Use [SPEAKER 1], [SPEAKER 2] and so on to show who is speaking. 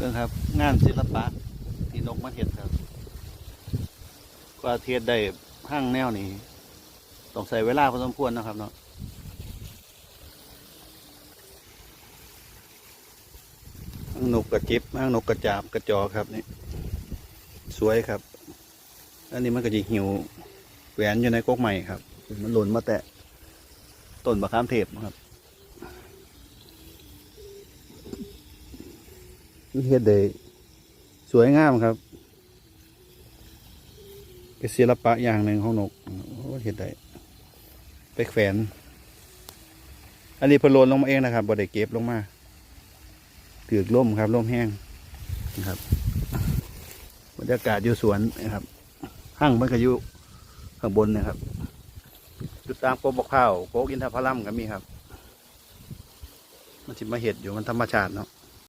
[SPEAKER 1] เบิ่งครับ งานศิลปะ ที่นกมาเห็ดครับ กว่าเทียดได้ห้างแนวนี้ต้องใส่เวลาพอสมควรนะครับเนาะห้างนกกระจิบห้างนกกระจาบกระจอครับนี่สวยครับ อันนี้มันก็จะหิวแหวนอยู่ในกกใหม่ครับ มันหล่นมาแตะต้นบะขามเทพครับมัน เฮ็ดได้สวยงามครับเป็นศิลปะอย่างหนึ่งของนกเฮ็ดได้ไปแขวน อันนี้พโลนลงมาเองนะครับบ่ได้เก็บลงมาถือกล่มครับล่มแห้งนะครับบรรยากาศอยู่สวนนะครับห้างมันก็อยู่ข้างบนนะครับอยู่ตามโกบกข้าวโกกอินทผลัมก็มีครับ มันสิมาเห็ดอยู่มันธรรมชาติเนาะ